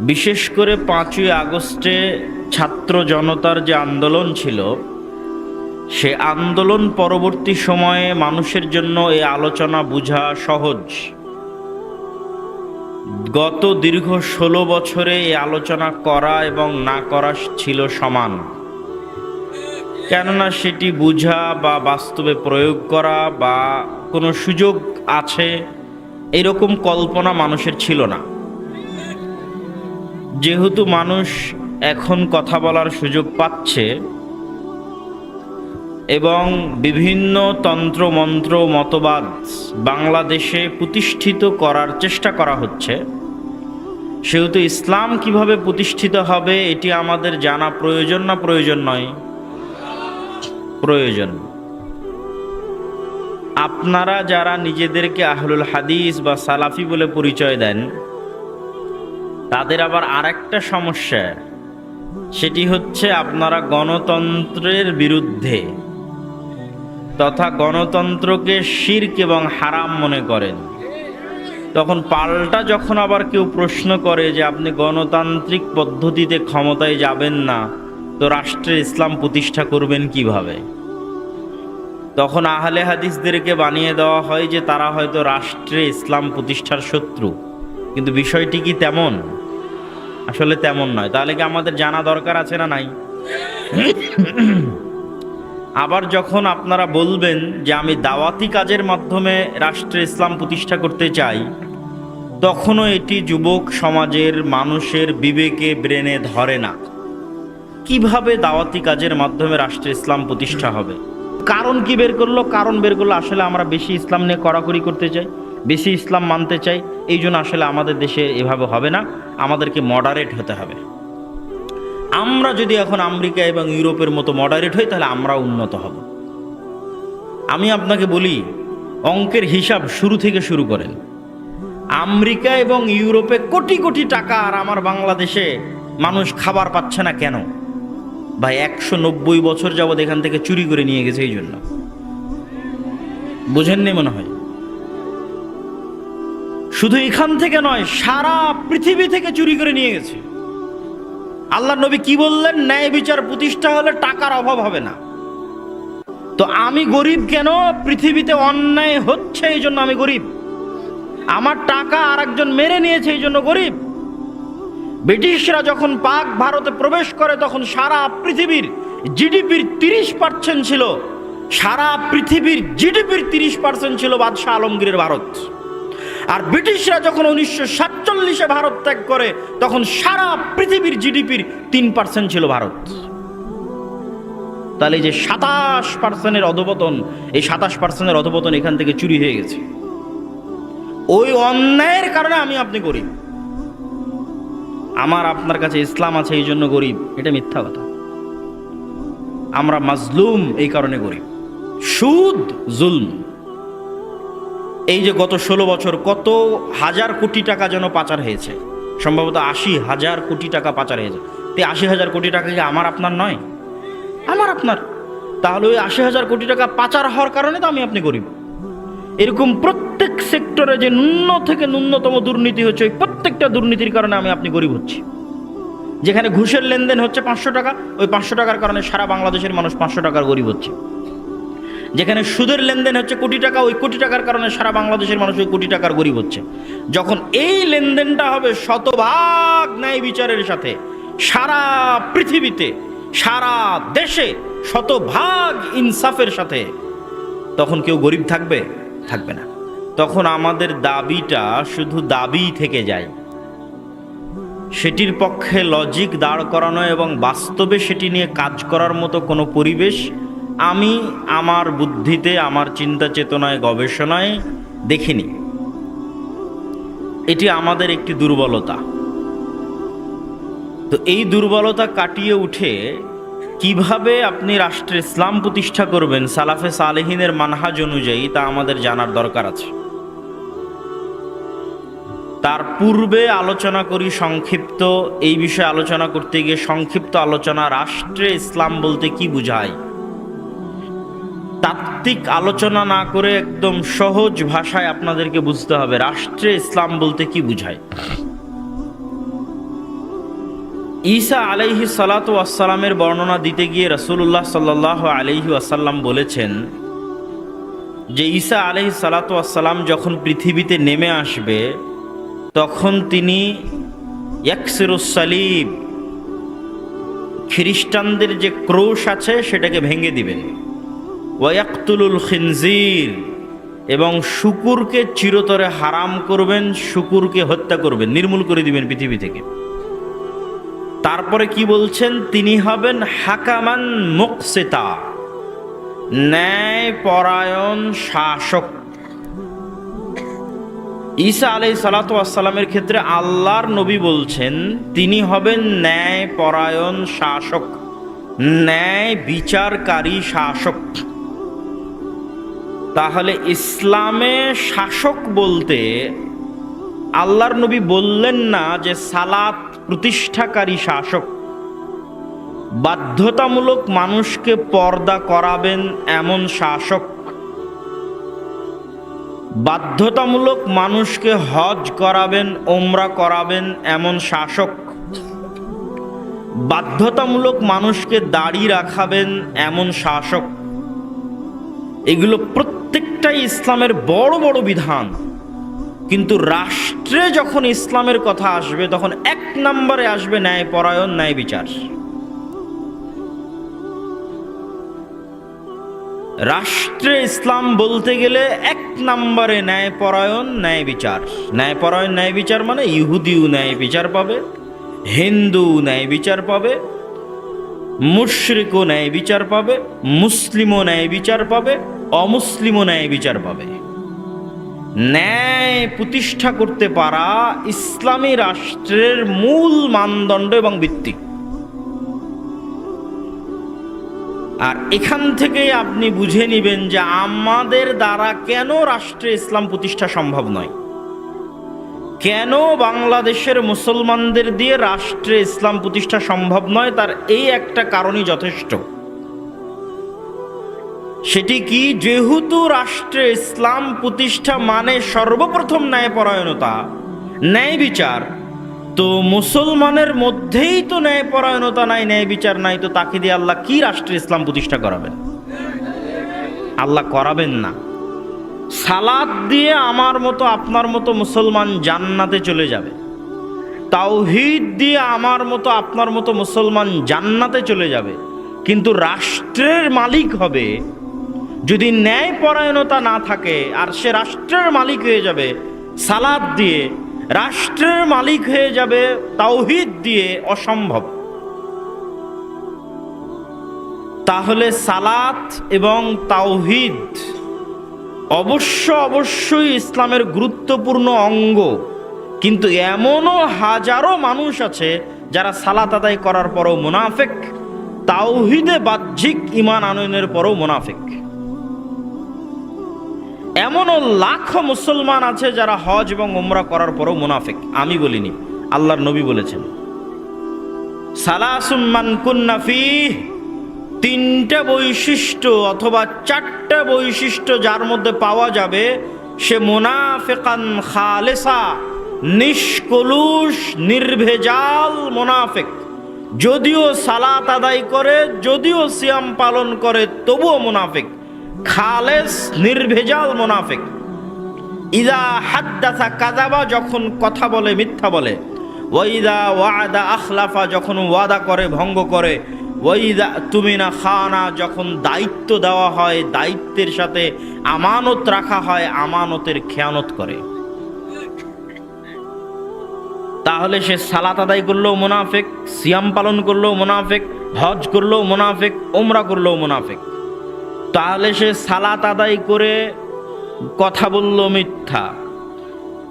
বিশেষ করে পাঁচই আগস্টে ছাত্র জনতার যে আন্দোলন ছিল, সে আন্দোলন পরবর্তী সময়ে মানুষের জন্য এই আলোচনা বোঝা সহজ। গত দীর্ঘ ষোলো বছরে এই আলোচনা করা এবং না করা ছিল সমান। কেননা সেটি বোঝা বা বাস্তবে প্রয়োগ করা বা কোনো সুযোগ আছে, এরকম কল্পনা মানুষের ছিল না। যেহেতু মানুষ এখন কথা বলার সুযোগ পাচ্ছে এবং বিভিন্ন তন্ত্র, মন্ত্র, মতবাদ বাংলাদেশে প্রতিষ্ঠিত করার চেষ্টা করা হচ্ছে, সেহেতু ইসলাম কীভাবে প্রতিষ্ঠিত হবে এটি আমাদের জানা প্রয়োজন না প্রয়োজন নয়? প্রয়োজন। আপনারা যারা নিজেদেরকে আহলুল হাদিস বা সালাফি বলে পরিচয় দেন তাদের আবার আরেকটা সমস্যা, সেটি হচ্ছে আপনারা গণতন্ত্রের বিরুদ্ধে তথা গণতন্ত্রকে শির্ক এবং হারাম মনে করেন। তখন পাল্টা যখন আবার কেউ প্রশ্ন করে যে আপনি গণতান্ত্রিক পদ্ধতিতে ক্ষমতায় যাবেন না, তো রাষ্ট্রে ইসলাম প্রতিষ্ঠা করবেন কীভাবে? তখন আহলে হাদিসদেরকে বানিয়ে দেওয়া হয় যে তারা হয়তো রাষ্ট্রে ইসলাম প্রতিষ্ঠার শত্রু। কিন্তু বিষয়টি কি তেমন? আসলে তেমন নয়। তাহলে কি আমাদের জানা দরকার আছে না নাই? আবার যখন আপনারা বলবেন যে আমি দাওয়াতি কাজের মাধ্যমে রাষ্ট্রে ইসলাম প্রতিষ্ঠা করতে চাই, তখনও এটি যুবক সমাজের মানুষের বিবেকে ব্রেনে ধরে না। কীভাবে দাওয়াতি কাজের মাধ্যমে রাষ্ট্রে ইসলাম প্রতিষ্ঠা হবে? কারণ কি বের করল? কারণ বের করল, আসলে আমরা বেশি ইসলাম নিয়ে কড়াকড়ি করতে চাই। বেশি ইসলাম মানতে চাই, এই জন্য আসলে আমাদের দেশে এভাবে হবে না, আমাদেরকে মডারেট হতে হবে। আমরা যদি এখন আমেরিকা এবং ইউরোপের মতো মডারেট হই, তাহলে আমরা উন্নত হব। আমি আপনাকে বলি, অঙ্কের হিসাব শুরু থেকে শুরু করেন। আমেরিকা এবং ইউরোপে কোটি কোটি টাকা আর আমার বাংলাদেশে মানুষ খাবার পাচ্ছে না কেন? ভাই, একশো নব্বই বছর যাবৎ এখান থেকে চুরি করে নিয়ে গেছে, এই জন্য। বুঝেননি মনে হয়? শুধু এখান থেকে নয়, সারা পৃথিবী থেকে চুরি করে নিয়ে গেছে। আল্লাহ নবী কি বললেন? ন্যায় বিচার প্রতিষ্ঠা হলে টাকার অভাব হবে না। তো আমি গরিব কেন? পৃথিবীতে অন্যায় হচ্ছে এই জন্য আমি গরিব। আমার টাকা আর একজন মেরে নিয়েছে এই জন্য গরিব। ব্রিটিশরা যখন পাক ভারতে প্রবেশ করে, তখন সারা পৃথিবীর জিডিপির তিরিশ পার্সেন্ট ছিল। সারা পৃথিবীর জিডিপির তিরিশ পার্সেন্ট ছিল বাদশাহ আলমগীরের ভারত। আর ব্রিটিশরা যখন উনিশশো সাতচল্লিশে ভারত ত্যাগ করে, তখন সারা পৃথিবীর জিডিপির তিন পার্সেন্ট ছিল ভারত। তাহলে যে সাতাশ পার্সেন্টের অধপতন, এই সাতাশ পার্সেন্টের অধপতন এখান থেকে চুরি হয়ে গেছে। ওই অন্যায়ের কারণে আমি আপনি গরিব। আমার আপনার কাছে ইসলাম আছে এই জন্য গরিব, এটা মিথ্যা কথা। আমরা মাজলুম এই কারণে গরিব। সুদ, জুলম। এই যে গত ষোলো বছর কত হাজার কোটি টাকা যেন পাচার হয়েছে? সম্ভবত আশি হাজার কোটি টাকা পাচার হয়েছে। তো আশি হাজার কোটি টাকা কি আমার আপনার নয়? আমার আপনার। তাহলে ওই আশি হাজার কোটি টাকা পাচার হওয়ার কারণে তো আমি আপনি গরিব। এরকম প্রত্যেক সেক্টরে যে ন্যূন থেকে ন্যূনতম দুর্নীতি হচ্ছে, ওই প্রত্যেকটা দুর্নীতির কারণে আমি আপনি গরিব হচ্ছি। যেখানে ঘুষের লেনদেন হচ্ছে পাঁচশো টাকা, ওই পাঁচশো টাকার কারণে সারা বাংলাদেশের মানুষ পাঁচশো টাকার গরিব হচ্ছে। যেখানে সুদের লেনদেন হচ্ছে কোটি টাকা, ওই কোটি টাকার কারণে সারা বাংলাদেশের মানুষ ওই কোটি টাকার গরিব হচ্ছে। যখন এই লেনদেনটা হবে শতভাগ ন্যায় বিচারের সাথে, সারা পৃথিবীতে, সারা দেশে শতভাগ ইনসাফের সাথে, তখন কেউ গরিব থাকবে? থাকবে না। তখন আমাদের দাবিটা শুধু দাবি থেকে যায়। সেটির পক্ষে লজিক দাঁড় করানো এবং বাস্তবে সেটি নিয়ে কাজ করার মতো কোনো পরিবেশ আমি আমার বুদ্ধিতে, আমার চিন্তা চেতনায় গবেষণায় দেখিনি। এটি আমাদের একটি দুর্বলতা। তো এই দুর্বলতা কাটিয়ে উঠে কীভাবে আপনি রাষ্ট্রে ইসলাম প্রতিষ্ঠা করবেন, সালাফে সালেহিনের মানহাজ অনুযায়ী, তা আমাদের জানার দরকার আছে। তার পূর্বে আলোচনা করি সংক্ষিপ্ত। এই বিষয়ে আলোচনা করতে গিয়ে সংক্ষিপ্ত আলোচনা, রাষ্ট্রে ইসলাম বলতে কি বোঝায়? তাত্ত্বিক আলোচনা না করে একদম সহজ ভাষায় আপনাদেরকে বুঝতে হবে। রাষ্ট্রে ইসলাম বলতে কি বোঝায়? ঈসা আলাইহি সালাতু বর্ণনা দিতে গিয়ে রসুল্লাহ সাল্লাহ আলাইহি আসাল্লাম বলেছেন যে, ঈসা আলাইহি সালাতু যখন পৃথিবীতে নেমে আসবে, তখন তিনি সালিব, খ্রিস্টানদের যে ক্রোশ আছে সেটাকে ভেঙে দিবেন। ওয়াক্তুলুল খিনজির, এবং শুকুরকে চিরতরে হারাম করবেন, শুকুরকে হত্যা করবেন, নির্মূল করে দিবেন পৃথিবী থেকে। তারপরে কি বলছেন? তিনি হবেন হাকামান মুকসেতা ন্যায় পরায়ণ শাসক। ঈসা আলাই সালাতামের ক্ষেত্রে আল্লাহর নবী বলছেন, তিনি হবেন ন্যায় পরায়ণ শাসক, ন্যায় বিচারকারী শাসক। তাহলে ইসলামে শাসক বলতে আল্লাহর নবী বললেন না যে সালাত প্রতিষ্ঠাকারী শাসক। বাধ্যতামূলক মানুষকে পর্দা করাবেন এমন শাসক। বাধ্যতামূলক মানুষকে হজ করাবেন ওমরা করাবেন এমন শাসক। বাধ্যতামূলক মানুষকে দাড়ি রাখাবেন এমন শাসক। এগুলো প্রত্যেকটাই ইসলামের বড় বড় বিধান। কিন্তু রাষ্ট্রে যখন ইসলামের কথা আসবে, তখন এক নম্বরে আসবে ন্যায় পরায়ণ ন্যায় বিচার রাষ্ট্রে ইসলাম বলতে গেলে এক নম্বরে ন্যায় পরায়ণ ন্যায় বিচার ন্যায় পরায়ণ ন্যায় বিচার মানে ইহুদিও ন্যায় বিচার পাবে হিন্দু ন্যায় বিচার পাবে, মুশ্রিকও ন্যায় বিচার পাবে, মুসলিমও ন্যায় বিচার পাবে অমুসলিমও ন্যায় বিচার পাবে। ন্যায় প্রতিষ্ঠা করতে পারা ইসলামী রাষ্ট্রের মূল মানদণ্ড এবং ভিত্তি। আর এখান থেকেই আপনি বুঝে নেবেন যে আমাদের দ্বারা কেন রাষ্ট্রে ইসলাম প্রতিষ্ঠা সম্ভব নয়। কেন বাংলাদেশের মুসলমানদের দিয়ে রাষ্ট্রে ইসলাম প্রতিষ্ঠা সম্ভব নয়, তার এই একটা কারণই যথেষ্ট। সেটি কি যেহেতু রাষ্ট্রে ইসলাম প্রতিষ্ঠা মানে সর্বপ্রথম ন্যায়পরায়ণতা? ন্যায় বিচার। তো মুসলমানের মধ্যেই তো ন্যায়পরায়ণতা নাই, ন্যায় বিচার নাই, তো তাকে দিয়ে আল্লাহ কি রাষ্ট্রে ইসলাম প্রতিষ্ঠা করাবেন? আল্লাহ করাবেন না। সালাদ দিয়ে আমার মতো, আপনার মতো মুসলমান জান্নাতে চলে যাবে। তাওহিদ দিয়ে আমার মতো, আপনার মতো মুসলমান জান্নাতে চলে যাবে। কিন্তু রাষ্ট্রের মালিক হবে যদি ন্যায় পরায়ণতা না থাকে আর সে রাষ্ট্রের মালিক হয়ে যাবে, সালাদ দিয়ে, রাষ্ট্রের মালিক হয়ে যাবে, তাওহিদ দিয়ে অসম্ভব। তাহলে সালাত এবং তাওহিদ অবশ্য অবশ্যই ইসলামের গুরুত্বপূর্ণ অঙ্গ, কিন্তু এমনও হাজারো মানুষ আছে যারা সালাত আদায় করার পরও মুনাফেক, তাওহিদে বাহ্যিক ইমান আনয়নের পরও মুনাফেক। এমনও লাখ মুসলমান আছে যারা হজ এবং উমরা করার পরও মুনাফেক। আমি বলিনি, আল্লাহর নবী বলেছেন। সালাসুম্মান কুন্নাফি তিনটা বৈশিষ্ট্য অথবা চারটা বৈশিষ্ট্য যার মধ্যে পাওয়া যাবে, সে মোনাফেকান খালেসা, নিষ্কলুষ, নির্ভেজাল মোনাফেক। যদিও সালাত আদায় করে, যদিও সিয়াম পালন করে, তবুও মুনাফেক। খালেস, নির্ভেজাল মোনাফেক। ইদা হাদ্দাসা কাজাবা যখন কথা বলে, মিথ্যা বলে। ওইদা ওয়াদা আখলাফা, যখন ওয়াদা করে, ভঙ্গ করে। ওইদা তুমি না খানা, যখন দায়িত্ব দেওয়া হয়, দায়িত্বের সাথে আমানত রাখা হয়, আমানতের খেয়ানত করে। তাহলে সে সালাত আদায় করলেও মোনাফেক, সিয়াম পালন করলেও মোনাফেক, হজ করলেও মোনাফেক ওমরা করলেও মোনাফেক। তাহলে সে সালাত আদায় করে কথা বলল মিথ্যা।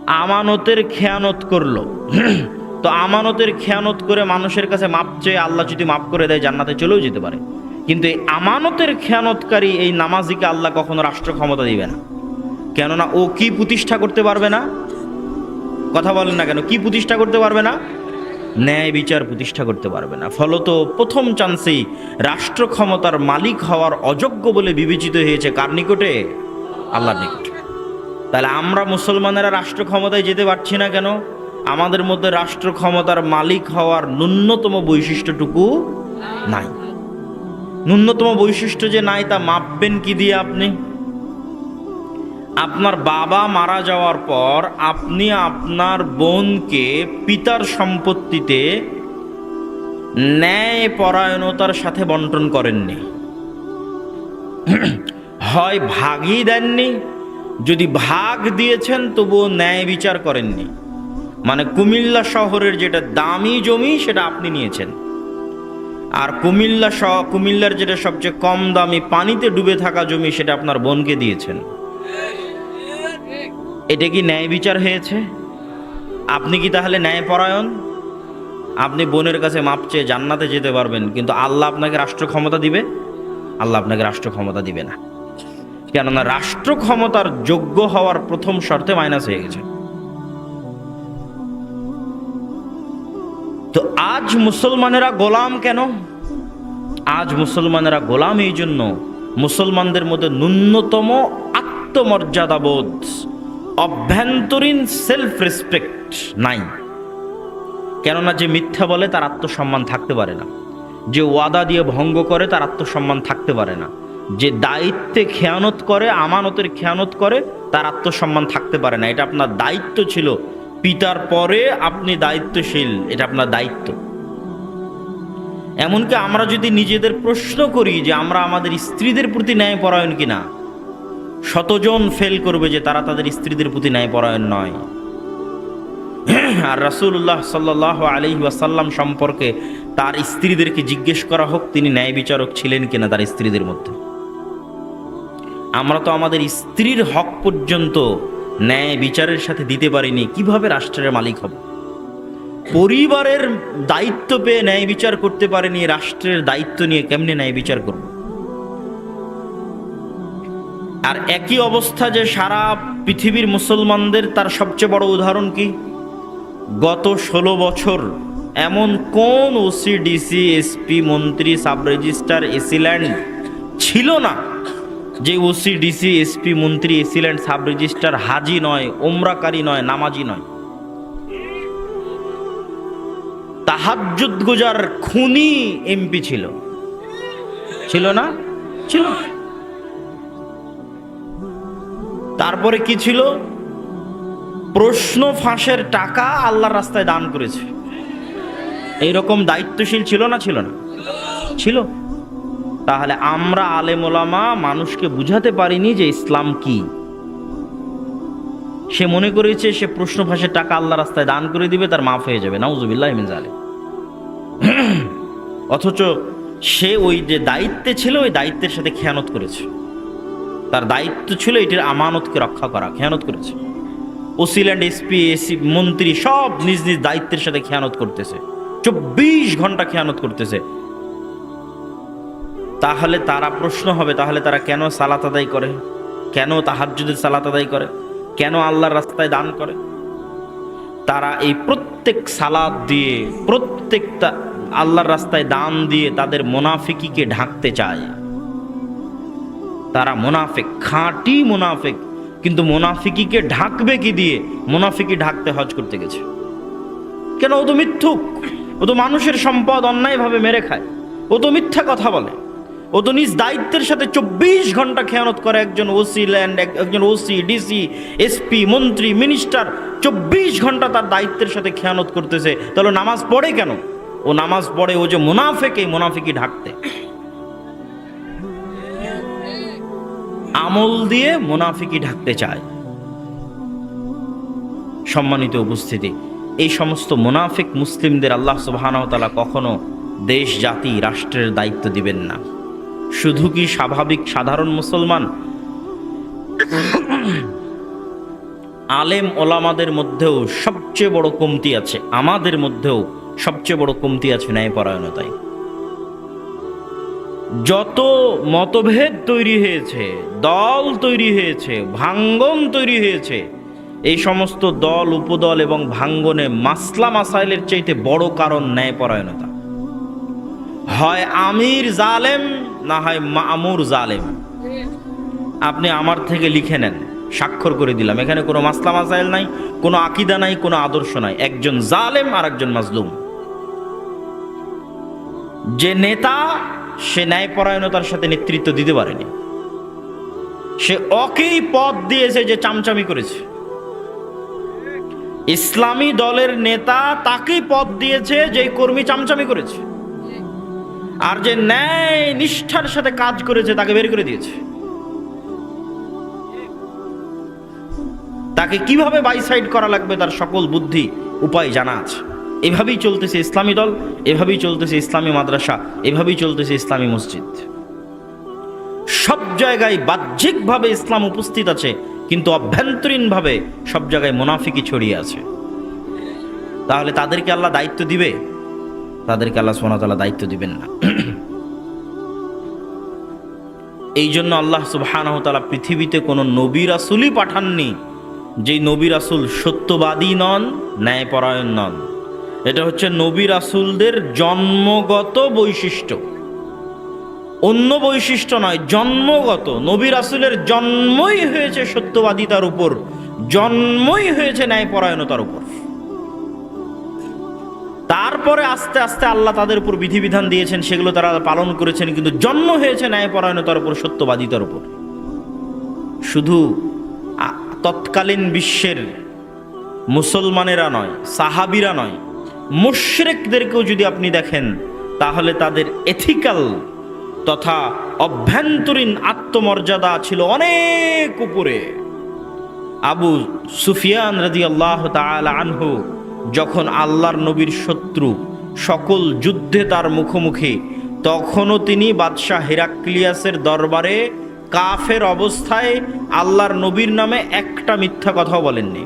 আমানতের খেয়ানত করল। তো আমানতের খেয়ানত করে মানুষের কাছে মাপ চেয়ে আল্লাহ যদি মাপ করে দেয়, জান্নাতে চলেও যেতে পারে। কিন্তু এই আমানতের খেয়ানতকারী এই নামাজিকে আল্লাহ কখনো রাষ্ট্র ক্ষমতা দিবে না। কেননা ও কি প্রতিষ্ঠা করতে পারবে না? কথা বলেন না কেন, কি প্রতিষ্ঠা করতে পারবে না? ন্যায় বিচার প্রতিষ্ঠা করতে পারবে না। ফলত প্রথম চান্সেই রাষ্ট্র ক্ষমতার মালিক হওয়ার অযোগ্য বলে বিবেচিত হয়েছে কার নিকটে? আল্লাহর নিকটে। তাহলে আমরা মুসলমানেরা রাষ্ট্র ক্ষমতায় যেতে পারছি না কেন? আমাদের মধ্যে রাষ্ট্র ক্ষমতার মালিক হওয়ার ন্যূনতম বৈশিষ্ট্যটুকু নাই। ন্যূনতম বৈশিষ্ট্য যে নাই তা মাপবেন কি দিয়ে আপনি? আপনার বাবা মারা যাওয়ার পর আপনি আপনার বোনকে পিতার সম্পত্তিতে ন্যায় পরায়ণতার সাথে বন্টন করেননি। হয় ভাগই দেননি, যদি ভাগ দিয়েছেন তবুও ন্যায় বিচার করেননি। মানে কুমিল্লা শহরের যেটা দামি জমি সেটা আপনি নিয়েছেন। আর কুমিল্লা কুমিল্লার যেটা সবচেয়ে কম দামি পানিতে ডুবে থাকা জমি সেটা আপনার বোনকে দিয়েছেন। এটা কি ন্যায় বিচার হয়েছে? আপনি কি তাহলে ন্যায়পরায়ণ? আপনি বোনের কাছে মাপ চেয়ে জান্নাতে যেতে পারবেন, কিন্তু আল্লাহ আপনাকে রাষ্ট্র ক্ষমতা দিবে? আল্লাহ আপনাকে রাষ্ট্র ক্ষমতা দিবে না। কেননা রাষ্ট্র ক্ষমতার যোগ্য হওয়ার প্রথম শর্তে মাইনাস হয়ে গেছে। তো আজ মুসলমানেরা গোলাম কেন? আজ মুসলমানেরা গোলাম এই জন্য মুসলমানদের মধ্যে ন্যূনতম আত্মমর্যাদাবোধ। অভ্যন্তরীণ সেলফ রেসপেক্ট নাই। কেননা যে মিথ্যা বলে, তার আত্মসম্মান থাকতে পারে না। যে ওয়াদা দিয়ে ভঙ্গ করে, তার আত্মসম্মান থাকতে পারে না। যে দায়িত্বে খেয়ানত করে, আমানতের খেয়ানত করে, তার আত্মসম্মান থাকতে পারে না। এটা আপনার দায়িত্ব ছিল। পিতার পরে আপনি দায়িত্বশীল, এটা আপনার দায়িত্ব। এমনকি আমরা যদি নিজেদের প্রশ্ন করি যে, আমরা আমাদের স্ত্রীদের প্রতি ন্যায় পরায়ণ কিনা শতজন ফেল করবে যে তারা তাদের স্ত্রীদের প্রতি ন্যায় পরায়ণ নয়। আর রাসূলুল্লাহ সাল্লাহ আলি ওয়াসাল্লাম সম্পর্কে তার স্ত্রীদেরকে জিজ্ঞেস করা হোক, তিনি ন্যায় বিচারক ছিলেন কিনা তার স্ত্রীদের মধ্যে। আমরা তো আমাদের স্ত্রীর হক পর্যন্ত ন্যায় বিচারের সাথে দিতে পারিনি, কীভাবে রাষ্ট্রের মালিক হব? পরিবারের দায়িত্ব পেয়ে ন্যায় বিচার করতে পারেনি, রাষ্ট্রের দায়িত্ব নিয়ে কেমনে ন্যায় বিচার করব? আর একই অবস্থা যে সারা পৃথিবীর মুসলমানদের, তার সবচেয়ে বড় উদাহরণ কি? গত ষোলো বছর এমন কোন ওসি ডিসি এসপি মন্ত্রী সাব রেজিস্ট্রার এসিল্যান্ড ছিল না যে ওসি ডিসি এসপি মন্ত্রী, এসিল্যান্ড সাব রেজিস্ট্রার হাজি নয় ওমরাকারী নয়, নামাজি নয়? তাহাজ্জুদ গুজার খুনি এমপি ছিল। ছিল না? ছিল তারপরে কি ছিল? প্রশ্ন ফাঁসের টাকা আল্লাহর রাস্তায় দান করেছে। এইরকম দায়িত্বশীল ছিল না ছিল না? ছিল। তাহলে আমরা আলেমোলামা মানুষকে বুঝাতে পারিনি যে ইসলাম কি। সে মনে করেছে সে প্রশ্ন ফাঁসের টাকা আল্লাহ রাস্তায় দান করে দিবে, তার মাফ হয়ে যাবে। নাউজুবিল্লাহ মিন জালে অথচ সে ওই যে দায়িত্বে ছিল, ওই দায়িত্বের সাথে খেয়ানত করেছে। তার দায়িত্ব ছিল এটির আমানতকে রক্ষা করা, খেয়ানত করেছে। ওসিল্যান্ড, এসপি, এসি, মন্ত্রী সব নিজ নিজ দায়িত্বের সাথে খেয়ানত করতেছে। চব্বিশ ঘণ্টা খেয়ানত করতেছে। তাহলে তারা প্রশ্ন হবে, তাহলে তারা কেন সালাত আদায় করে? কেন তাহাজ্জুদের সালাত আদায় করে? কেন আল্লাহর রাস্তায় দান করে? তারা এই প্রত্যেক সালাদ দিয়ে, প্রত্যেকটা আল্লাহর রাস্তায় দান দিয়ে তাদের মোনাফিকিকে ঢাকতে চায়। তারা মোনাফেক, খাঁটি মোনাফেক। কিন্তু মোনাফিকিকে ঢাকবে কি দিয়ে? মোনাফিকি ঢাকতে হজ করতে গেছে। কেন? ও তো মিথ্যুক। ও তো মানুষের সম্পদ অন্যায়ভাবে মেরে খায়। ও তো মিথ্যা কথা বলে। ও তো নিজ দায়িত্বের সাথে চব্বিশ ঘণ্টা খেয়ানত করে একজন ওসি ল্যান্ড একজন ওসি ডিসি এসপি মন্ত্রী মিনিস্টার চব্বিশ ঘণ্টা তার দায়িত্বের সাথে খেয়ানত করতেছে। তাহলে নামাজ পড়ে কেন? ও নামাজ পড়ে, ও যে মুনাফেক, এই মুনাফিকি ঢাকতে। আমল দিয়ে মুনাফিকি ঢাকতে চায়। সম্মানিত উপস্থিতি, এই সমস্ত মুনাফিক মুসলিমদের আল্লাহ সুবাহানতালা কখনো দেশ, জাতি, রাষ্ট্রের দায়িত্ব দিবেন না। শুধু কি স্বাভাবিক সাধারণ মুসলমান? আলেম ওলামাদের মধ্যেও সবচেয়ে বড় কমতি আছে, আমাদের মধ্যেও সবচেয়ে বড় কমতি আছে ন্যায়পরায়ণতায়। যত মতভেদ তৈরি হয়েছে, দল তৈরি হয়েছে, ভাঙ্গন তৈরি হয়েছে, এই সমস্ত দল, উপদল এবং ভাঙ্গনে মাসলা মাসাইলের চাইতে বড় কারণ ন্যায়পরায়ণতা। হয় আমির জালেম, না হয় মামুর জালেম। আপনি আমার থেকে লিখে নেন, স্বাক্ষর করে দিলাম। এখানে কোনো মাসলা মাসাইল নাই, কোনো আকিদা নাই, কোনো আদর্শ নাই। একজন জালেম আর একজন মাজলুম। যে নেতা সে ন্যায়পরায়ণতার সাথে নেতৃত্ব দিতে পারেনি। সে অকেই পদ দিয়েছে যে চামচামি করেছে। ইসলামী দলের নেতা তাকেই পদ দিয়েছে যে কর্মী চামচামি করেছে। আর যে ন্যায় নিষ্ঠার সাথে কাজ করেছে তাকে বের করে দিয়েছে। তাকে কীভাবে বাইসাইড করা লাগবে তার সকল বুদ্ধি, উপায় জানা আছে। এভাবেই চলতেছে ইসলামী দল, এভাবেই চলতেছে ইসলামী মাদ্রাসা, এভাবেই চলতেছে ইসলামী মসজিদ। সব জায়গায় বাহ্যিকভাবে ইসলাম উপস্থিত আছে, কিন্তু অভ্যন্তরীণভাবে সব জায়গায় মুনাফিকি ছড়িয়ে আছে। তাহলে তাদেরকে আল্লাহ দায়িত্ব দিবে? তাদেরকে আল্লাহ সোনাতালা দায়িত্ব দিবেন না। এই জন্য আল্লাহ সুবাহানহতালা পৃথিবীতে কোনো নবী রাসুলই পাঠাননি, যেই নবী রাসুল সত্যবাদী নন, ন্যায়পরায়ণ নন। এটা হচ্ছে নবী রাসুলদের জন্মগত বৈশিষ্ট্য। অন্য বৈশিষ্ট্য নয়, জন্মগত। নবী রাসুলের জন্মই হয়েছে সত্যবাদিতার উপর, জন্মই হয়েছে ন্যায়পরায়ণতার উপর। তারপরে আস্তে আস্তে আল্লাহ তাদের উপর বিধিবিধান দিয়েছেন, সেগুলো তারা পালন করেছেন, কিন্তু জন্ম হয়েছে ন্যায়পরায়ণতার উপর, সত্যবাদিতার উপর। শুধু তৎকালীন বিশ্বের মুসলমানেরা নয়, সাহাবিরা নয় মুশরেকদেরকেও যদি আপনি দেখেন, তাহলে তাদের এথিক্যাল তথা অভ্যন্তরীণ আত্মমর্যাদা ছিল অনেক উপরে। আবু সুফিয়ান রাজি আল্লাহ আনহু যখন আল্লাহর নবীর শত্রু সকল যুদ্ধে তার মুখোমুখি, তখনও তিনি বাদশাহ হেরাক্লিয়াসের দরবারে কাফের অবস্থায় আল্লাহর নবীর নামে একটা মিথ্যা কথাও বলেননি।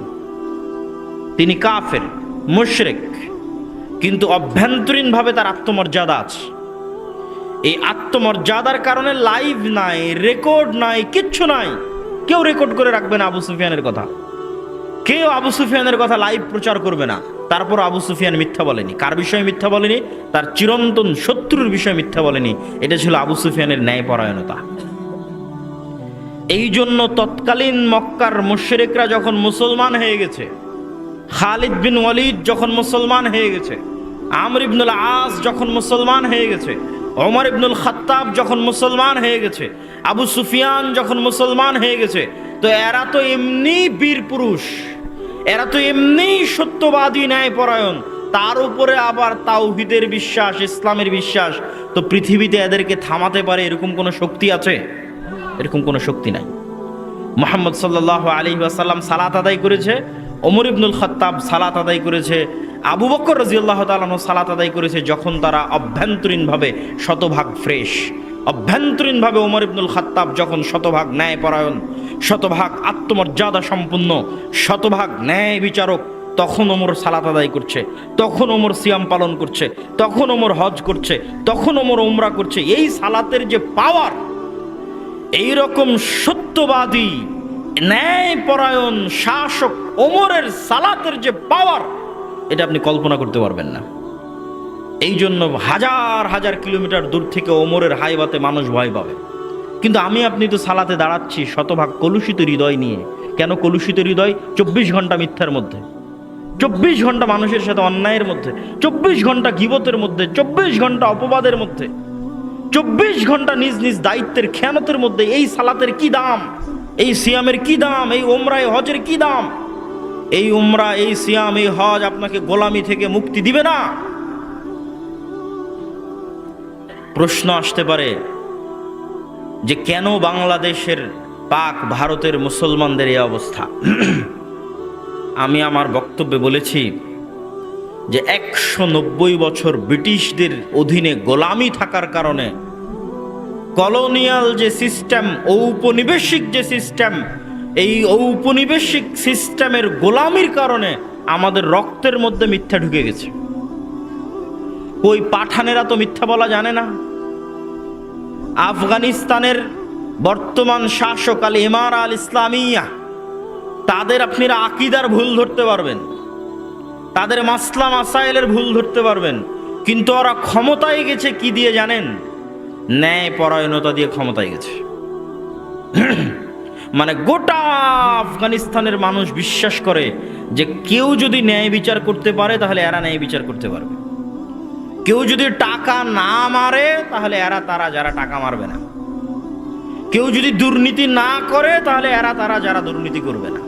তিনি কাফের, মুশরেক। কিন্তু অভ্যন্তরীণভাবে তার আত্মমর্যাদা আছে। এই আত্মমর্যাদার কারণে লাইভ নাই, রেকর্ড নাই, কিচ্ছু নাই। কেউ রেকর্ড করে রাখবে না আবু সুফিয়ানের কথা। কেউ আবু সুফিয়ানের কথা লাইভ প্রচার করবে না। তারপর আবু সুফিয়ান মিথ্যা বলেনি। কার বিষয়ে মিথ্যা বলেনি? তার চিরন্তন শত্রুর বিষয়ে মিথ্যা বলেনি। এটা ছিল আবু সুফিয়ানের ন্যায়পরায়ণতা। এই জন্য তৎকালীন মক্কার মুশরিকরা যখন মুসলমান হয়ে গেছে, খালিদ বিন ওয়ালিদ যখন মুসলমান হয়ে গেছে আমর ইবনুল আস যখন মুসলমান হয়ে গেছে, ওমর ইবনুল খাত্তাব যখন মুসলমান হয়ে গেছে, আবু সুফিয়ান যখন মুসলমান হয়ে গেছে, তো এরা তো এমনি বীর পুরুষ, এরা তো এমনি সত্যবাদী ন্যায়পরায়ণ, তার উপরে আবার তাওহিদের বিশ্বাস, ইসলামের বিশ্বাস, তো পৃথিবীতে এদেরকে থামাতে পারে এরকম কোনো শক্তি আছে? এরকম কোনো শক্তি নাই। মোহাম্মদ সাল্লাহ আলী আসাল্লাম সালাত আদায় করেছে ওমর ইবনুল খত্তাব সালাত আদায় করেছে। আবু বকর রাজিউল্লাহ তালানো সালাত আদায় করেছে যখন তারা অভ্যন্তরীণভাবে শতভাগ ফ্রেশ। অভ্যন্তরীণভাবে ওমর ইবনুল খত্তাব যখন শতভাগ ন্যায়পরায়ণ, শতভাগ আত্মমর্যাদা সম্পূর্ণ শতভাগ ন্যায় বিচারক, তখন ওমর সালাত আদায় করছে, তখন ওমর সিয়াম পালন করছে, তখন ওমর হজ করছে, তখন ওমর ওমরা করছে। এই সালাতের যে পাওয়ার এই রকম সত্যবাদী ন্যায়পরায়ণ শাসক ওমরের সালাতের যে পাওয়ার এটা আপনি কল্পনা করতে পারবেন না। এই জন্য হাজার হাজার কিলোমিটার দূর থেকে ওমরের হাইবাতে মানুষ ভয় পাবে। কিন্তু আমি আপনি তো সালাতে দাঁড়াচ্ছি শতভাগ কলুষিত হৃদয় নিয়ে। কেন কলুষিত হৃদয়? চব্বিশ ঘণ্টা মিথ্যার মধ্যে। চব্বিশ ঘণ্টা মানুষের সাথে অন্যায়ের মধ্যে। চব্বিশ ঘণ্টা গিবতের মধ্যে। চব্বিশ ঘণ্টা অপবাদের মধ্যে। চব্বিশ ঘণ্টা নিজ নিজ দায়িত্বের খেয়ানতের মধ্যে এই সালাতের কি দাম? এই সিয়ামের কি দাম? এই ওমরায় হজের কি দাম? এই উমরা, এই সিয়াম, এই হজ আপনাকে গোলামি থেকে মুক্তি দিবে না। প্রশ্ন আসতে পারে যে কেন বাংলাদেশের পাক ভারতের মুসলমানদের এই অবস্থা? আমি আমার বক্তব্যে বলেছি যে একশো নব্বই বছর ব্রিটিশদের অধীনে গোলামি থাকার কারণে কলোনিয়াল যে সিস্টেম, ঔপনিবেশিক যে সিস্টেম, এই ঔপনিবেশিক সিস্টেমের গোলামির কারণে আমাদের রক্তের মধ্যে মিথ্যা ঢুকে গেছে। ওই পাঠানেরা তো মিথ্যা বলা জানে না। আফগানিস্তানের বর্তমান শাসক আল ইমার আল ইসলামিয়া, তাদের আপনারা আকিদার ভুল ধরতে পারবেন। তাদের মাসলা মাসাইলের ভুল ধরতে পারবেন। কিন্তু ওরা ক্ষমতায় গেছে কি দিয়ে জানেন? ন্যায় পরায়ণতা দিয়ে ক্ষমতায় গেছে। মানে গোটা আফগানিস্তানের মানুষ বিশ্বাস করে যে কেউ যদি ন্যায় বিচার করতে পারে, তাহলে এরা ন্যায় বিচার করতে পারবে। কেউ যদি টাকা না মারে, তাহলে এরা তারা যারা টাকা মারবে না। কেউ যদি দুর্নীতি না করে, তাহলে এরা তারা যারা দুর্নীতি করবে না।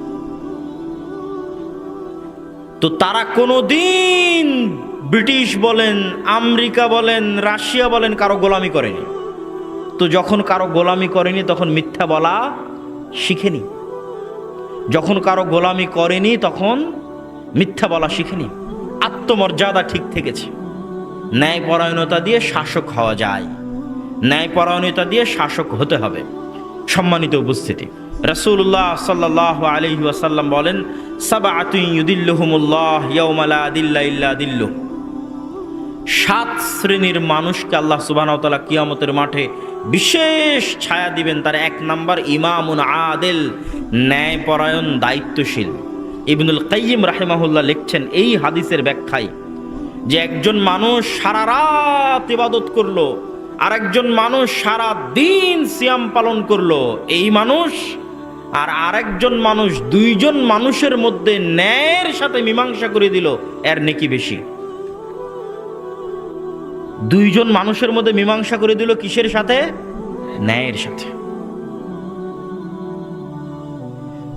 তো তারা কোনো দিন ব্রিটিশ বলেন, আমেরিকা বলেন, রাশিয়া বলেন, কারও গোলামি করেনি। তো যখন কারও গোলামি করেনি, তখন মিথ্যা বলা শিখেনি। যখন কারও গোলামি করেনি, তখন মিথ্যা বলা শিখেনি। আত্মমর্যাদা ঠিক থেকেছে। ন্যায়পরায়ণতা দিয়ে শাসক হওয়া যায়। ন্যায়পরায়ণতা দিয়ে শাসক হতে হবে। সম্মানিত উপস্থিতি রসুল্লাহ সাল্লাহ আলহি বলেন সাবা আতুইদিল্লুহুমুল্লাহ ইয়ৌমালা দিল্লা ইল্লা দিল্লু সাত শ্রেণির মানুষকে আল্লাহ সুবাহতালা কিয়ামতের মাঠে বিশেষ ছায়া দিবেন। তার এক নাম্বার ইমামুন আদেল, ন্যায়পরায়ণ, দায়িত্বশীল। ইবনুল কাইয়িম রাহেমাহুল্লাহ লিখছেন এই হাদিসের ব্যাখ্যায় যে একজন মানুষ সারা রাত ইবাদত করল আর একজন মানুষ সারা দিন সিয়াম পালন করল, এই মানুষ আর আরেকজন মানুষ দুইজন মানুষের মধ্যে ন্যায়ের সাথে মীমাংসা করে দিল, এর নেকি বেশি। দুইজন মানুষের মধ্যে মীমাংসা করে দিল কিসের সাথে? ন্যায়ের সাথে।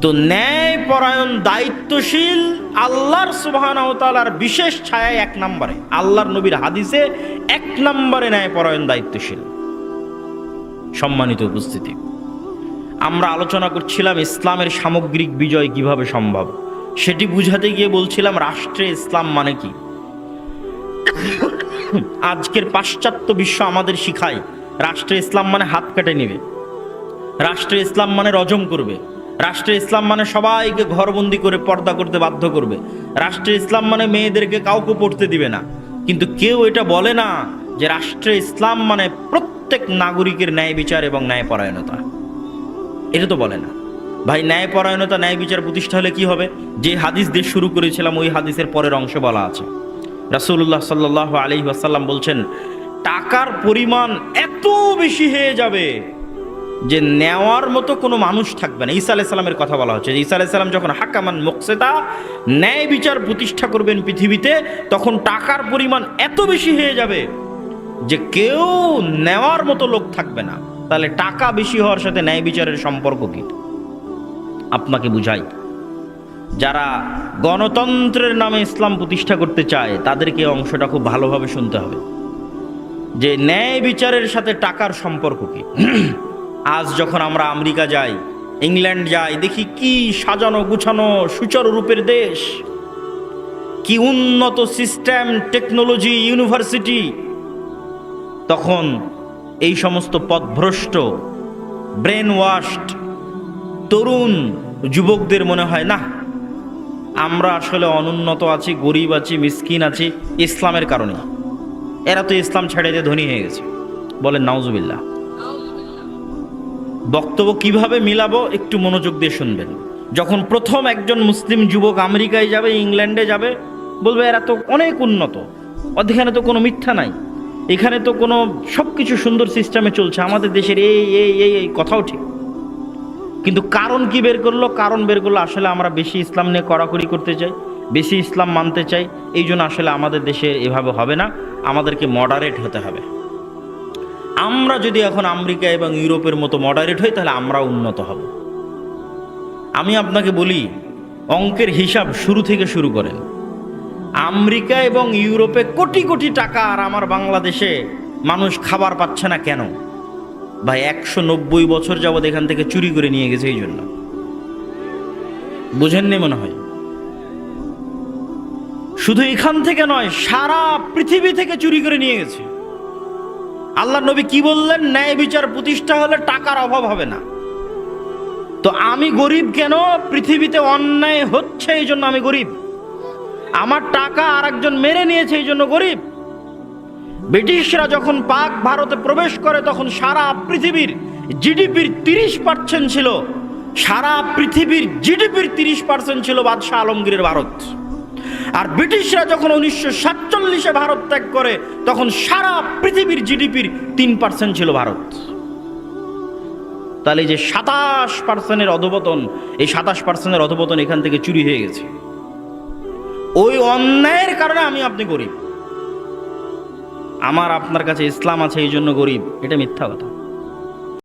তো ন্যায় পরায়ণ দায়িত্বশীল, আল্লাহর সুবাহানতালার বিশেষ ছায়ায় এক নম্বরে। আল্লাহর নবীর হাদিসে এক নম্বরে ন্যায় পরায়ণ দায়িত্বশীল। সম্মানিত উপস্থিতি, আমরা আলোচনা করছিলাম ইসলামের সামগ্রিক বিজয় কীভাবে সম্ভব। সেটি বুঝাতে গিয়ে বলছিলাম, রাষ্ট্রে ইসলাম মানে কি? আজকের পাশ্চাত্য বিশ্ব আমাদের শিখায়। রাষ্ট্রে ইসলাম মানে হাত কেটে নেবে। রাষ্ট্রে ইসলাম মানে রজম করবে। রাষ্ট্রে ইসলাম মানে সবাইকে ঘরবন্দি করে পর্দা করতে বাধ্য করবে। রাষ্ট্রে ইসলাম মানে মেয়েদেরকে কাউকে পড়তে দিবে না। কিন্তু কেউ এটা বলে না যে রাষ্ট্রে ইসলাম মানে প্রত্যেক নাগরিকের ন্যায় বিচার এবং ন্যায়পরায়ণতা। এটা তো বলে না। ভাই, ন্যায়পরায়ণতা, ন্যায় বিচার প্রতিষ্ঠা হলে কি হবে? যে হাদিস দিয়ে শুরু করেছিলাম, ওই হাদিসের পরের অংশে বলা আছে। রাসুল্লাহ সাল্লাহ আলি আসাল্লাম বলছেন, টাকার পরিমাণ এত বেশি হয়ে যাবে যে নেওয়ার মতো কোনো মানুষ থাকবে না। ঈসা আলাইসাল্লামের কথা বলা হচ্ছে। ঈসা আলাইসাল্লাম যখন হাক্কামান মোকসেদা, ন্যায় বিচার প্রতিষ্ঠা করবেন পৃথিবীতে, তখন টাকার পরিমাণ এত বেশি হয়ে যাবে যে কেউ নেওয়ার মতো লোক থাকবে না। তাহলে টাকা বেশি হওয়ার সাথে ন্যায় বিচারের সম্পর্ক কি? আপনাকে বুঝাই। যারা গণতন্ত্রের নামে ইসলাম প্রতিষ্ঠা করতে চায়, তাদেরকে অংশটা খুব ভালোভাবে শুনতে হবে। যে ন্যায় বিচারের সাথে টাকার সম্পর্ক কি? আজ যখন আমরা আমেরিকা যাই, ইংল্যান্ড যাই, দেখি কি সাজানো গুছানো সুচারু রূপের দেশ, কি উন্নত সিস্টেম, টেকনোলজি, ইউনিভার্সিটি, তখন এই সমস্ত পথভ্রষ্ট ব্রেন ওয়াশড তরুণ যুবকদের মনে হয় না আমরা আসলে অনুন্নত আছি, গরিব আছি, মিসকিন আছি ইসলামের কারণে। এরা তো ইসলাম ছেড়ে দিয়ে ধনী হয়ে গেছে। বলেন, নাউজুবিল্লাহ। বক্তব্য কীভাবে মিলাবো একটু মনোযোগ দিয়ে শুনবেন। যখন প্রথম একজন মুসলিম যুবক আমেরিকায় যাবে, ইংল্যান্ডে যাবে, বলবে, এরা তো অনেক উন্নত। এখানে তো কোনো মিথ্যা নাই। এখানে তো কোনো সব কিছু সুন্দর সিস্টেমে চলছে। আমাদের দেশের এই এই এই কথাও ঠিক। কিন্তু কারণ কি বের করল? কারণ বের করল, আসলে আমরা বেশি ইসলাম নিয়ে কড়াকড়ি করতে চাই, বেশি ইসলাম মানতে চাই, এই জন্য আসলে আমাদের দেশে এভাবে হবে না, আমাদেরকে মডারেট হতে হবে। আমরা যদি এখন আমেরিকা এবং ইউরোপের মতো মডারেট হই, তাহলে আমরা উন্নত হব। আমি আপনাকে বলি, অঙ্কের হিসাব শুরু থেকে শুরু করেন। আমেরিকা এবং ইউরোপে কোটি কোটি টাকা আর আমার বাংলাদেশে মানুষ খাবার পাচ্ছে না কেন? ভাই, একশো নব্বই বছর যাবৎ এখান থেকে চুরি করে নিয়ে গেছে এই জন্য। বুঝেননি মনে হয়? শুধু এখান থেকে নয়, সারা পৃথিবী থেকে চুরি করে নিয়ে গেছে। আল্লাহ নবী কি বললেন? ন্যায় বিচার প্রতিষ্ঠা হলে টাকার অভাব হবে না। তো আমি গরিব কেন? পৃথিবীতে অন্যায় হচ্ছে এই জন্য আমি গরিব। আমার টাকা আর একজন মেরে নিয়েছে এই জন্য গরিব। ব্রিটিশরা যখন পাক ভারতে প্রবেশ করে, তখন সারা পৃথিবীর জিডিপির তিরিশ পার্সেন্ট ছিল, সারা পৃথিবীর জিডিপির তিরিশ পার্সেন্ট ছিল বাদশাহ আলমগীরের ভারত। আর ব্রিটিশরা যখন উনিশশো সাতচল্লিশে ভারত ত্যাগ করে, তখন সারা পৃথিবীর জিডিপির তিন পার্সেন্ট ছিল ভারত। তাহলে যে সাতাশ পার্সেন্টের অধপতন, এই সাতাশ পার্সেন্টের অধপতন এখান থেকে চুরি হয়ে গেছে। ওই অন্যায়ের কারণে আমি আপনি গরিব। আমার আপনার কাছে ইসলাম আছে এই জন্য গরিব। এটা মিথ্যা কথা।